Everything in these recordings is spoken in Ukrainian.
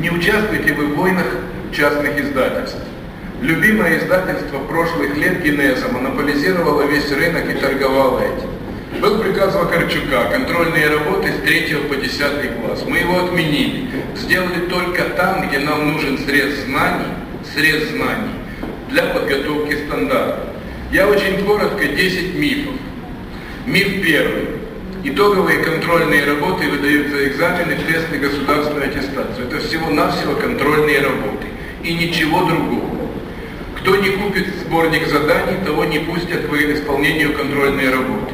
Не участвуйте вы в войнах частных издательств. Любимое издательство прошлых лет Генеза монополизировало весь рынок и торговало этим. Был приказ Вакарчука, контрольные работы с 3 по 10 класс. Мы его отменили. Сделали только там, где нам нужен срез знаний, срез знаний для подготовки стандартов. Я очень коротко 10 мифов. Миф первый. Итоговые контрольные работы выдаются экзамены, тесты, государственную аттестацию. Это всего-навсего контрольные работы. И ничего другого. Кто не купит сборник заданий, того не пустят к исполнению контрольної роботи.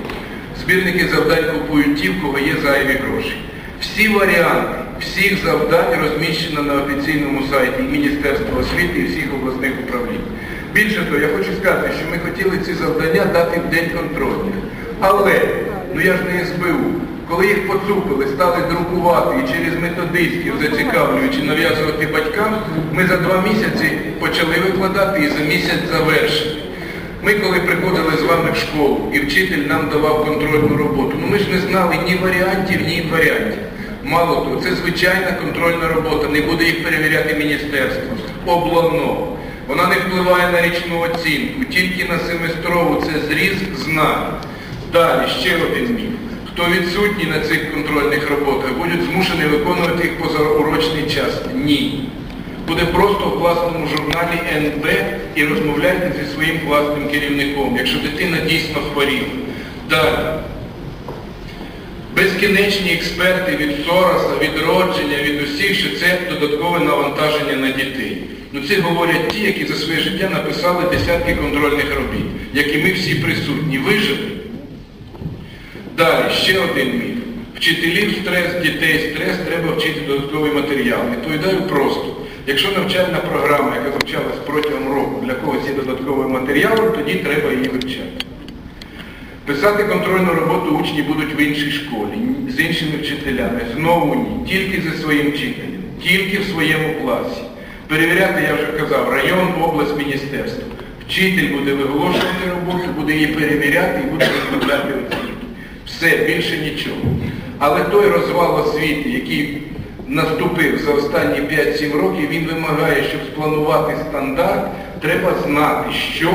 Збірники завдань купують ті, в кого є зайві гроші. Всі варіанти всіх завдань розміщено на офіційному сайті і Міністерства освіти і всіх обласних управлінь. Більше того, я хочу сказати, що ми хотіли ці завдання дати в день контрольних. Але, ну я ж не СБУ, коли їх поцупили, стали друкувати і через методистів, зацікавлюючи, нав'язувати батькам, ми за два місяці почали викладати і за місяць завершили. Ми коли приходили з вами в школу і вчитель нам давав контрольну роботу, ну ми ж не знали ні варіантів, ні інваріантів. Мало того, це звичайна контрольна робота, не буде їх перевіряти міністерство, облавно. Вона не впливає на річну оцінку, тільки на семестрову це зріз знань. Далі, ще один міф. Хто відсутній на цих контрольних роботах, будуть змушені виконувати їх позаурочний час. Ні. Буде просто в класному журналі НБ і розмовляйте зі своїм класним керівником, якщо дитина дійсно хворіла. Далі. Безкінечні експерти від Сороса, від родження, від усіх, що це додаткове навантаження на дітей. Ну це говорять ті, які за своє життя написали десятки контрольних робіт, як і ми всі присутні. Вижили. Далі, ще один міф. Вчителів стрес, дітей стрес, треба вчити додатковий матеріал. Відповідаю просто. Якщо навчальна програма, яка навчалась протягом року, для когось є додатковим матеріалом, тоді треба її вивчати. Писати контрольну роботу учні будуть в іншій школі, з іншими вчителями. Знову ні, тільки зі своїм вчителем, тільки в своєму класі. Перевіряти, я вже казав, район, область, міністерство. Вчитель буде виголошувати роботу, буде її перевіряти і буде виставляти оцінки. Все, більше нічого. Але той розвал освіти, який наступив за останні 5-7 років, він вимагає, щоб спланувати стандарт, треба знати, що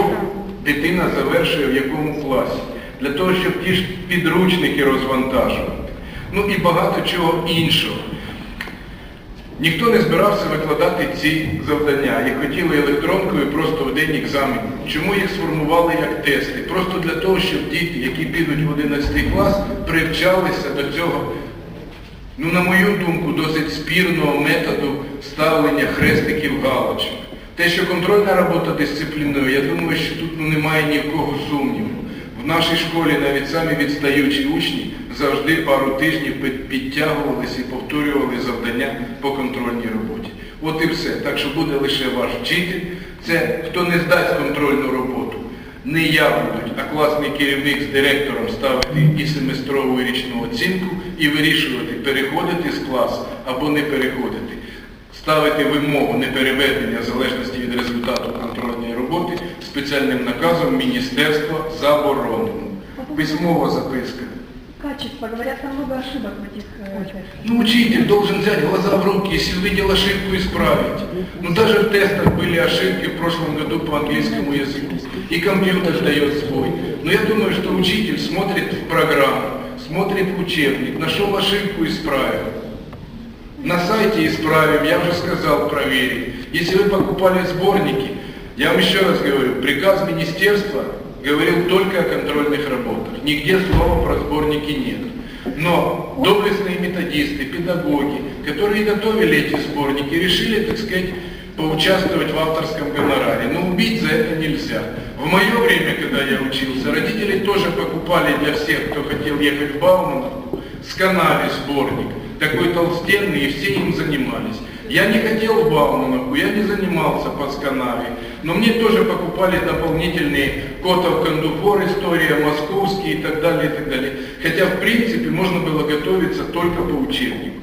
дитина завершує в якому класі. Для того, щоб ті ж підручники розвантажувати. Ну і багато чого іншого. Ніхто не збирався викладати ці завдання і хотіли електронкою просто в день екзамену. Чому їх сформували як тести? Просто для того, щоб діти, які підуть в 11 клас, привчалися до цього, ну, на мою думку, досить спірного методу ставлення хрестиків галочок. Те, що контрольна робота дисципліною, я думаю, що тут ну, немає ні в кого сумніву. В нашій школі навіть самі відстаючі учні завжди пару тижнів підтягувалися і повторювали завдання по контрольній роботі. От і все. Так що буде лише ваш вчитель. Це хто не здасть контрольну роботу. Не я будуть, а класний керівник з директором ставити і семестрову і річну оцінку і вирішувати, переходити з класу або не переходити. Ставити вимогу непереведення в залежності від результату контрольної роботи спеціальним наказом Міністерства заборонено. Письмова записка. Качество, говорят, там много ошибок в этих э. Ну, учитель должен взять глаза в руки, если увидел ошибку, исправить. Ну, даже в тестах были ошибки в прошлом году по английскому языку. И компьютер дает свой. Но я думаю, что учитель смотрит в программу, смотрит в учебник, нашел ошибку, исправил. На сайте исправим, я уже сказал, проверим. Если вы покупали сборники, я вам еще раз говорю, приказ министерства говорил только о контрольных работах. Нигде слова про сборники нет. Но доблестные методисты, педагоги, которые готовили эти сборники, решили, так сказать, поучаствовать в авторском гонораре. Но убить за это нельзя. В мое время, когда я учился, родители тоже покупали для всех, кто хотел ехать в Баумановку, с канаве сборник, такой толстенный, и все им занимались. Я не хотел в Бауманку, я не занимался по сканаве, но мне тоже покупали дополнительные Котов, Кондуфор, история, московский и так далее, и так далее. Хотя, в принципе, можно было готовиться только по учебнику.